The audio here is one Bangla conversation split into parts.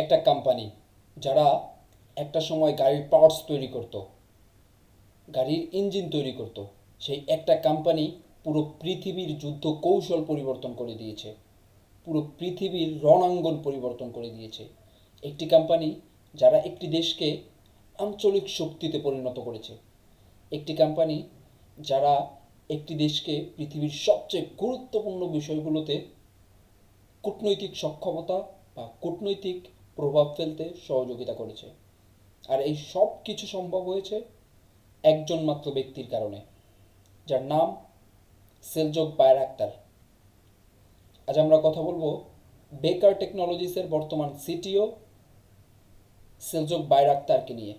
একটা কোম্পানি যারা একটা সময় গাড়ির পার্টস তৈরি করত, গাড়ির ইঞ্জিন তৈরি করত, সেই একটা কোম্পানি পুরো পৃথিবীর যুদ্ধ কৌশল পরিবর্তন করে দিয়েছে, পুরো পৃথিবীর রণাঙ্গন পরিবর্তন করে দিয়েছে। একটি কোম্পানি যারা একটি দেশকে আঞ্চলিক শক্তিতে পরিণত করেছে, একটি কোম্পানি যারা একটি দেশকে পৃথিবীর সবচেয়ে গুরুত্বপূর্ণ বিষয়গুলোতে কূটনৈতিক সক্ষমতা বা কূটনৈতিক প্রভাব ফেলতে সহযোগিতা করেছে। আর এই সব কিছু সম্ভব হয়েছে একজন মাত্র ব্যক্তির কারণে, যার নাম সেলজক বায়রাক্তার আজ আমরা কথা বলব বেকার টেকনোলজিসের বর্তমান সিটিও সেলজক বায়রাক্তারকে নিয়ে,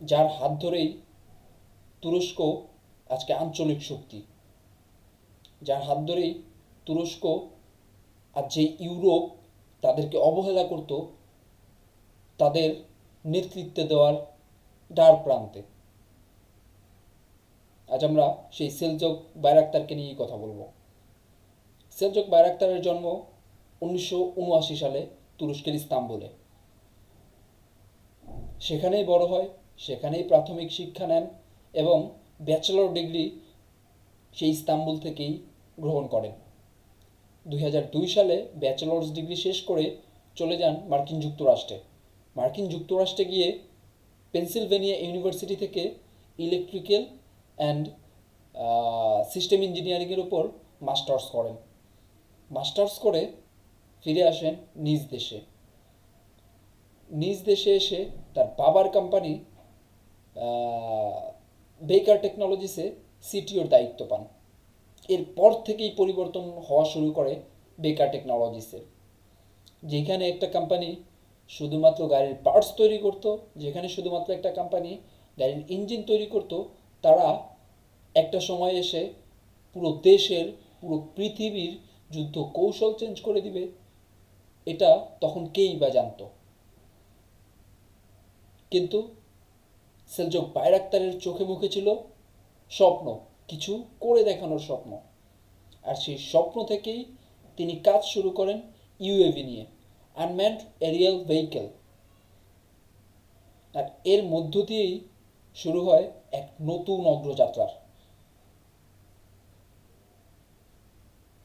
যার হাত ধরেই তুরস্ক আজকে আঞ্চলিক শক্তি। যার হাত ধরেই তুরস্ক আর যে ইউরোপ তাদেরকে অবহেলা করত তাদের নেতৃত্বে দেওয়ার দ্বার প্রান্তে। আজ আমরা সেই সেলজক বাইরাক্তারকে নিয়েই কথা বলব। সেলজক বাইরাক্তারের জন্ম উনিশশো উনআশি সালে তুরস্কের ইস্তাম্বুলে। সেখানেই বড় হয়, সেখানেই প্রাথমিক শিক্ষা নেন এবং ব্যাচেলর ডিগ্রি সেই ইস্তাম্বুল থেকেই গ্রহণ করেন। দুই হাজার দুই সালে ব্যাচেলর্স ডিগ্রি শেষ করে চলে যান মার্কিন যুক্তরাষ্ট্রে। মার্কিন যুক্তরাষ্ট্রে গিয়ে পেনসিলভেনিয়া ইউনিভার্সিটি থেকে ইলেকট্রিক্যাল অ্যান্ড সিস্টেম ইঞ্জিনিয়ারিংয়ের ওপর মাস্টার্স করেন। মাস্টার্স করে ফিরে আসেন নিজ দেশে। নিজ দেশে এসে তার বাবার কোম্পানি বেকার টেকনোলজিসে সিটিওর দায়িত্ব পান। এরপর থেকেই পরিবর্তন হওয়া শুরু করে বেকার টেকনোলজিসের যেখানে একটা কোম্পানি শুধুমাত্র গাড়ির পার্টস তৈরি করতো, যেখানে শুধুমাত্র একটা কোম্পানি গাড়ির ইঞ্জিন তৈরি করতো, তারা একটা সময় এসে পুরো দেশের, পুরো পৃথিবীর যুদ্ধ কৌশল চেঞ্জ করে দিবে, এটা তখন কেই বা জানতো। কিন্তু সেলজক বাইরাক্তারের চোখে মুখে ছিল স্বপ্ন। কিছু করে দেখানোর স্বপ্ন। আর সেই স্বপ্ন থেকেই তিনি কাজ শুরু করেন ইউএভি নিয়ে আনম্যান্ড এরিয়াল ভেহিকেল আর এর মধ্য দিয়েই শুরু হয় এক নতুন অগ্রযাত্রার।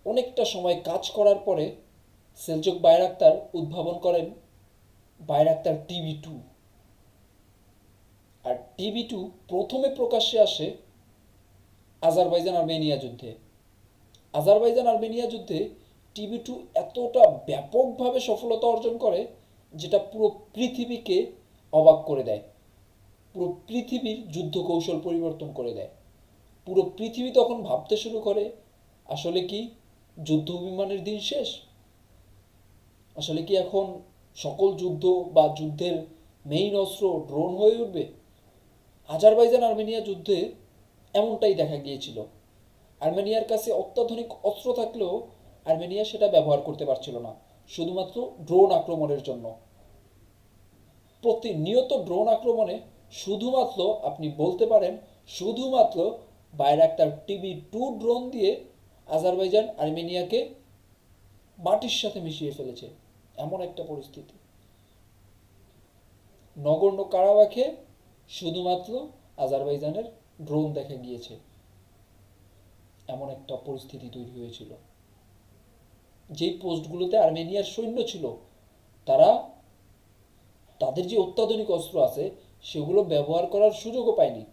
অনেকটা সময় কাজ করার পরে সেলজক বাইরাক্তার উদ্ভাবন করেন বাইরাক্তার টিভি টু। আর টিভি টু প্রথমে প্রকাশ্যে আসে আজারবাইজান আর্মেনিয়া যুদ্ধে। আজারবাইজান আর্মেনিয়া যুদ্ধে টিভি টু এতটা ব্যাপকভাবে সফলতা অর্জন করে যেটা পুরো পৃথিবীকে অবাক করে দেয়। পুরো পৃথিবীর যুদ্ধ কৌশল পরিবর্তন করে দেয়। পুরো পৃথিবী তখন ভাবতে শুরু করে, আসলে কি যুদ্ধ বিমানের দিন শেষ? আসলে কি এখন সকল যুদ্ধ বা যুদ্ধের মেইন অস্ত্র ড্রোন হয়ে উঠবে? আজারবাইজান আর্মেনিয়া যুদ্ধে এমনটাই দেখা গিয়েছিল। আর্মেনিয়ার কাছে অত্যাধুনিক অস্ত্র থাকলেও আর্মেনিয়া সেটা ব্যবহার করতে পারছিল না, শুধুমাত্র ড্রোন আক্রমণের জন্য। প্রতিনিয়ত ড্রোন আক্রমণে শুধুমাত্র, আপনি বলতে পারেন, শুধুমাত্র বাইরাক্তার টিভি টু ড্রোন দিয়ে আজারবাইজান আর্মেনিয়াকে মাটির সাথে মিশিয়ে ফেলেছে। এমন একটা পরিস্থিতি। নগণ্য কারাবাখে শুধুমাত্র আজারবাইজানের ড্রোন দেখা গিয়েছে। এমন একটা পরিস্থিতি তৈরি হয়েছিল। যেই পোস্টগুলোতে আর্মেনিয়ার সৈন্য ছিল, তারা তাদের যে অত্যাধুনিক অস্ত্র আছে, সেগুলো ব্যবহার করার সুযোগও পায়নি।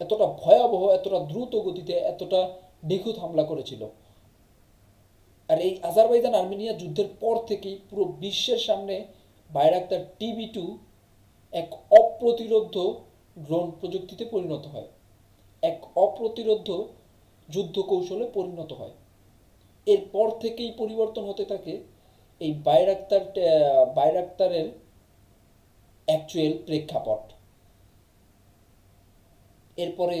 এতটা ভয়াবহ, এতটা দ্রুত গতিতে এতটা নিখুঁত হামলা করেছিল। আর এই আজারবাইজান আর্মেনিয়া যুদ্ধের পর থেকেই পুরো বিশ্বের সামনে বাইরাক্তার টিভি টু এক অপ্রতিরোধ ড্রোন প্রযুক্তিতে পরিণত হয়। এক অপ্রতিরোধ যুদ্ধ কৌশলে পরিণত হয়। এরপর থেকেই পরিবর্তন হতে থাকে এই বাইরাক্তার বাইরাক্তারের অ্যাকচুয়াল প্রেক্ষাপট। এরপরে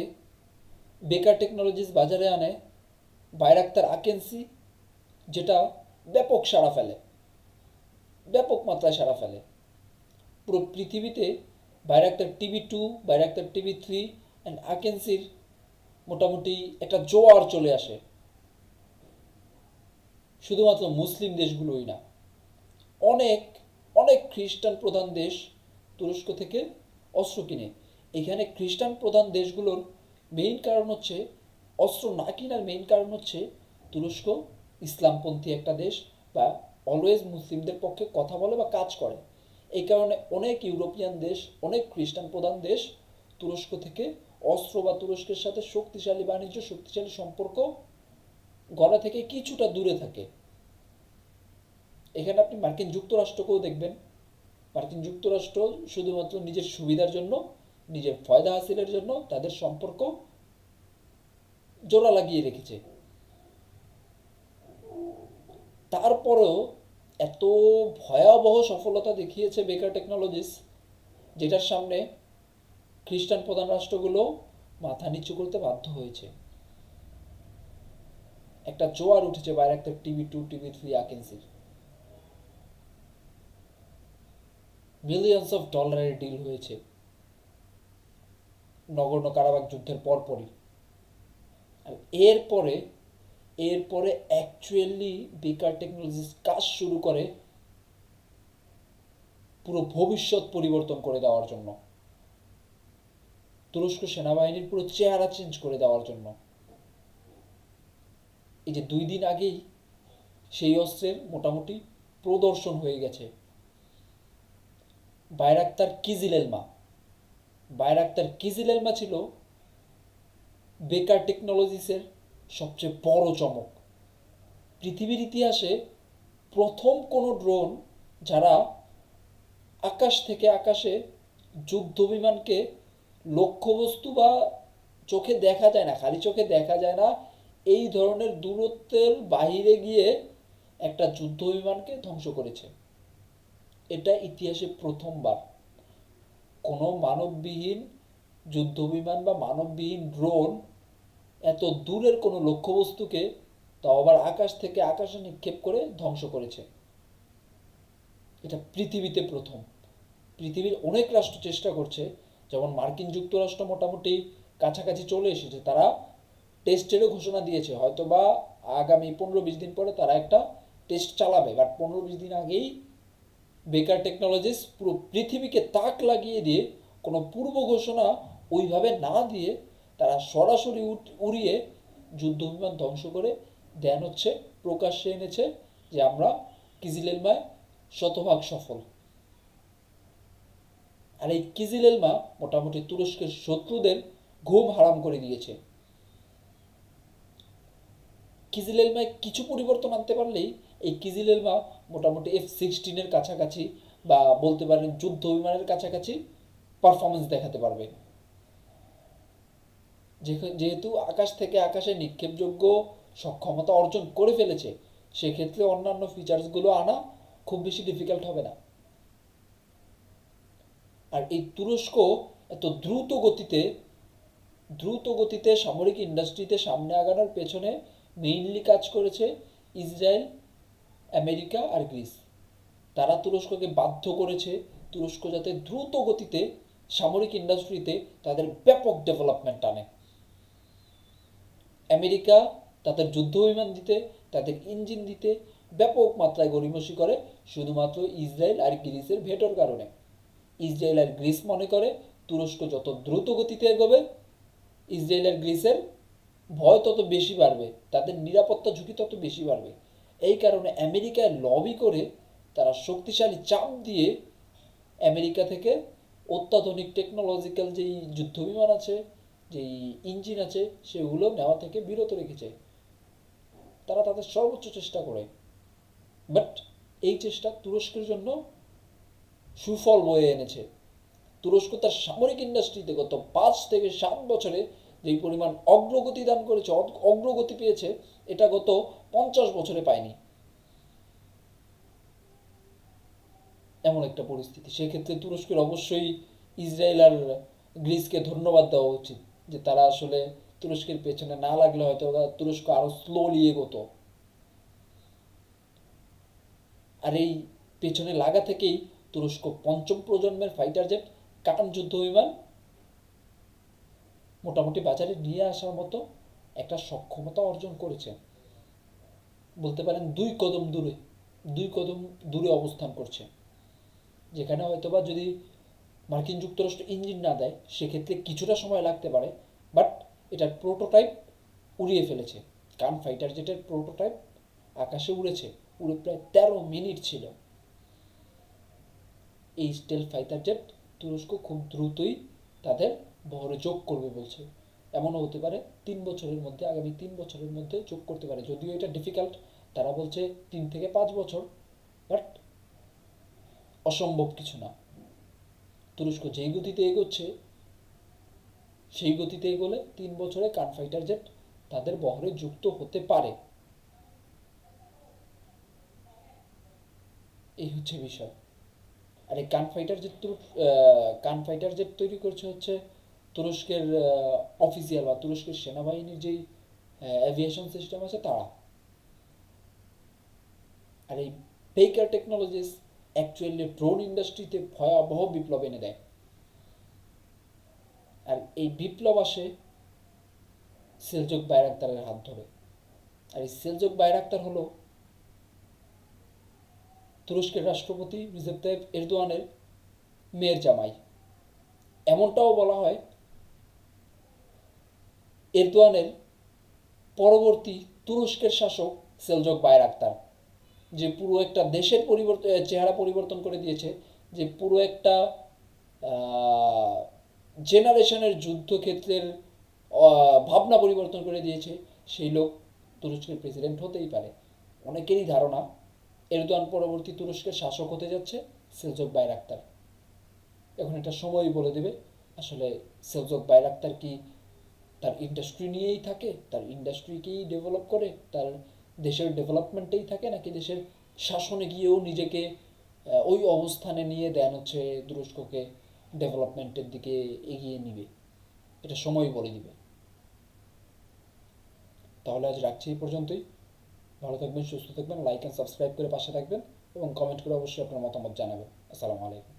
বেকার টেকনোলজিস বাজারে আনে বাইরাক্তার আকেন্সি যেটা ব্যাপক সাড়া ফেলে। ব্যাপক মাত্রায় সাড়া ফেলে। পুরো পৃথিবীতে Bayraktar TV two Bayraktar TV three and আকেন্সির মোটামুটি একটা জোয়ার চলে আসে। শুধুমাত্র মুসলিম দেশগুলোই না, অনেক অনেক খ্রিস্টান প্রধান দেশ তুরস্ক থেকে অস্ত্র কিনে। এখানে খ্রিস্টান প্রধান দেশগুলোর মেইন কারণ হচ্ছে, অস্ত্র না কেনার মেইন কারণ হচ্ছে তুরস্ক ইসলামপন্থী একটা দেশ বা অলওয়েজ মুসলিমদের পক্ষে কথা বলে বা কাজ করে। এই কারণে অনেক ইউরোপিয়ান দেশ, অনেক খ্রিস্টান প্রধান দেশ, তুরস্ক থেকে অস্ত্র বা তুরস্কের সাথে শক্তিশালী বাণিজ্য, শক্তিশালী সম্পর্ক গড়া থেকে কিছুটা দূরে থাকে। এখানে আপনি মার্কিন যুক্তরাষ্ট্রকেও দেখবেন। মার্কিন যুক্তরাষ্ট্র শুধুমাত্র নিজের সুবিধার জন্য, নিজের ফয়দা হাসিলের জন্য তাদের সম্পর্ক জোড়া লাগিয়ে রেখেছে। তারপরেও এত ভয়াবহ সফলতা দেখিয়েছে বেকার টেকনোলজিস যেটার সামনে খ্রিস্টান প্রধান রাষ্ট্রগুলো মাথা নিচু করতে বাধ্য হয়েছে। একটা জোয়ার উঠেছে বাইরে একটা টিভি টু টিভি থ্রি আকেন্সির মিলিয়ন্স অফ ডলারের ডিল হয়েছে। নগর্ণ কারাবাগ যুদ্ধের পরপরই। আর এরপরে এরপরে অ্যাকচুয়ালি বেকার টেকনোলজিস কাজ শুরু করে পুরো ভবিষ্যৎ পরিবর্তন করে দেওয়ার জন্য। তুরস্ক সেনাবাহিনীর পুরো চেহারা চেঞ্জ করে দেওয়ার জন্য। এই যে দুই দিন আগেই সেই অস্ত্রের মোটামুটি প্রদর্শন হয়ে গেছে। Bayraktar Kizilelma. বাইরাক্তার কিজিলেলমা ছিল বেকার টেকনোলজিসের সবচেয়ে বড় চমক। পৃথিবীর ইতিহাসে প্রথম কোনো ড্রোন যারা আকাশ থেকে আকাশে যুদ্ধ বিমানকে লক্ষ্যবস্তু বা চোখে দেখা যায় না, খালি চোখে দেখা যায় না, এই ধরনের দূরত্বের বাইরে গিয়ে একটা যুদ্ধ বিমানকে ধ্বংস করেছে। এটা ইতিহাসে প্রথমবার। কোনো মানববিহীন যুদ্ধ বিমান বা মানববিহীন ড্রোন এত দূরের কোনো লক্ষ্যবস্তুকে তা আবার আকাশ থেকে আকাশে নিক্ষেপ করে ধ্বংস করেছে। এটা পৃথিবীতে প্রথম। পৃথিবীর অনেক রাষ্ট্র চেষ্টা করছে, যেমন মার্কিন যুক্তরাষ্ট্র মোটামুটি কাছাকাছি চলে এসেছে, তারা টেস্টেরও ঘোষণা দিয়েছে। হয়তো বা আগামী পনেরো বিশ দিন পরে তারা একটা টেস্ট চালাবে, বাট পনেরো বিশ দিন আগেই বেকার টেকনোলজিস পুরো পৃথিবীকে তাক লাগিয়ে দিয়ে কোনো পূর্ব ঘোষণা ওইভাবে না দিয়ে তারা সরাসরি উড়িয়ে যুদ্ধ বিমান ধ্বংস করে দেন হচ্ছে প্রকাশ্যে এনেছে যে আমরা কিজিলেলমায় শতভাগ সফল। আর এই কিজিলেলমা মোটামুটি তুরস্কের শত্রুদের ঘুম হারাম করে দিয়েছে। কিজিলেলমায় কিছু পরিবর্তন আনতে পারলেই এই কিজিলেলমা মোটামুটি এফ সিক্সটিনের কাছাকাছি বা বলতে পারেন যুদ্ধ বিমানের কাছাকাছি পারফরমেন্স দেখাতে পারবে। যেহেতু আকাশ থেকে আকাশে নিক্ষেপযোগ্য সক্ষমতা অর্জন করে ফেলেছে, সেক্ষেত্রে অন্যান্য ফিচার্সগুলো আনা খুব বেশি ডিফিকাল্ট হবে না। আর এই তুরস্ক এত দ্রুত গতিতে দ্রুত গতিতে সামরিক ইন্ডাস্ট্রিতে সামনে আগানোর পেছনে মেইনলি কাজ করেছে ইসরায়েল, আমেরিকা আর গ্রিস। তারা তুরস্ককে বাধ্য করেছে তুরস্ক যাতে দ্রুত গতিতে সামরিক ইন্ডাস্ট্রিতে তাদের ব্যাপক ডেভেলপমেন্ট আনে। আমেরিকা তাদের যুদ্ধ বিমান দিতে, তাদের ইঞ্জিন দিতে ব্যাপক মাত্রায় গড়িমসি করে, শুধুমাত্র ইসরায়েল আর গ্রিসের ভেটোর কারণে। ইসরায়েল আর গ্রিস মনে করে, তুরস্ক যত দ্রুত গতিতে এগোবে, ইসরায়েল আর গ্রিসের ভয় তত বেশি বাড়বে, তাদের নিরাপত্তা ঝুঁকি তত বেশি বাড়বে। এই কারণে আমেরিকায় লবি করে, তারা শক্তিশালী চাপ দিয়ে আমেরিকা থেকে অত্যাধুনিক টেকনোলজিক্যাল যেই যুদ্ধবিমান আছে যেই ইঞ্জিন আছে, সেগুলো নেওয়া থেকে বিরত রেখেছে। তারা তাদের সর্বোচ্চ চেষ্টা করে। বাট এই চেষ্টা তুরস্কের জন্য সুফল বয়ে এনেছে। তুরস্ক তার সামরিক ইন্ডাস্ট্রিতে গত পাঁচ থেকে সাত বছরে যেই পরিমাণ অগ্রগতি দান করেছে, অগ- অগ্রগতি পেয়েছে, এটা গত পঞ্চাশ বছরে পায়নি। এমন একটা পরিস্থিতি। সেক্ষেত্রে তুরস্কের অবশ্যই ইসরায়েল আর গ্রিসকে ধন্যবাদ দেওয়া উচিত। যে তারা আসলে তুরস্কের পেছনে না লাগলে হয়তো তুরস্ক আরও স্লোলি এগোতো। আর এই পেছনে লাগা থেকেই তুরস্ক পঞ্চম প্রজন্মের ফাইটার জেট কাটান যুদ্ধ বিমান, মোটামুটি বাজারে নিয়ে আসার মতো একটা সক্ষমতা অর্জন করেছে। বলতে পারেন দুই কদম দূরে, দুই কদম দূরে অবস্থান করছে। যেখানে হয়তোবা যদি মার্কিন যুক্তরাষ্ট্র ইঞ্জিন না দেয়, সেক্ষেত্রে কিছুটা সময় লাগতে পারে, বাট এটার প্রোটোটাইপ উড়িয়ে ফেলেছে। কান ফাইটার জেটের প্রোটোটাইপ আকাশে উড়েছে, উড়ে প্রায় তেরো মিনিট ছিল। এই স্টেল ফাইটার জেট তুরস্ক খুব দ্রুতই তাদের বহরে যোগ করবে বলছে। এমনও হতে পারে তিন বছরের মধ্যে, আগামী তিন বছরের মধ্যে যোগ করতে পারে। যদিও এটা ডিফিকাল্ট তারা বলছে তিন থেকে পাঁচ বছর, বাট অসম্ভব কিছু না। তুরস্ক যেই গতিতে এগোচ্ছে, সেই গতিতে এগোলে তিন বছরে কান ফাইটার জেট তাদের বহরে যুক্ত হতে পারে। এই হচ্ছে বিষয়। আর এই Kaan fighter jet Kaan fighter jet তৈরি করছে হচ্ছে তুরস্কের অফিসিয়াল বা তুরস্কের সেনাবাহিনীর যেই অ্যাভিয়েশন সিস্টেম আছে তারা। আর এই বেকার টেকনোলজিস অ্যাকচুয়ালি ড্রোন ইন্ডাস্ট্রিতে ভয়াবহ বিপ্লব এনে দেয়। আর এই বিপ্লব আসে সেলজুক বাইরাক্তারের হাত ধরে। আর এই সেলজুক বাইরাক্তার হলো তুরস্কের রাষ্ট্রপতি রিজেপ তাইপ এরদোয়ানের মেয়ের জামাই। এমনটাও বলা হয় এরদোয়ানের পরবর্তী তুরস্কের শাসক সেলজক বাইরাক্তার। যে পুরো একটা দেশের পরিবর্তন চেহারা পরিবর্তন করে দিয়েছে, যে পুরো একটা জেনারেশনের যুদ্ধক্ষেত্রের ভাবনা পরিবর্তন করে দিয়েছে, সেই লোক তুরস্কের প্রেসিডেন্ট হতেই পারে। অনেকেরই ধারণা, এরদোয়ান পরবর্তী তুরস্কের শাসক হতে যাচ্ছে সেলজক বাইরাক্তার। এখন এটা সময়ই বলে দেবে, আসলে সেলজক বাইরাক্তার কি তার ইন্ডাস্ট্রি নিয়েই থাকে? তার ইন্ডাস্ট্রিকেই ডেভেলপ করে? তার দেশের ডেভেলপমেন্টেই থাকে নাকি দেশের শাসনে গিয়েও নিজেকে ওই অবস্থানে নিয়ে দেন হচ্ছে তুরস্ককে ডেভেলপমেন্টের দিকে এগিয়ে নিবে। এটা সময় বলে দিবে। তাহলে আজ রাখছি এই পর্যন্তই। ভালো থাকবেন, সুস্থ থাকবেন লাইক অ্যান্ড সাবস্ক্রাইব করে পাশে থাকবেন এবং কমেন্ট করে অবশ্যই আপনার মতামত জানাবেন। আসসালামু আলাইকুম।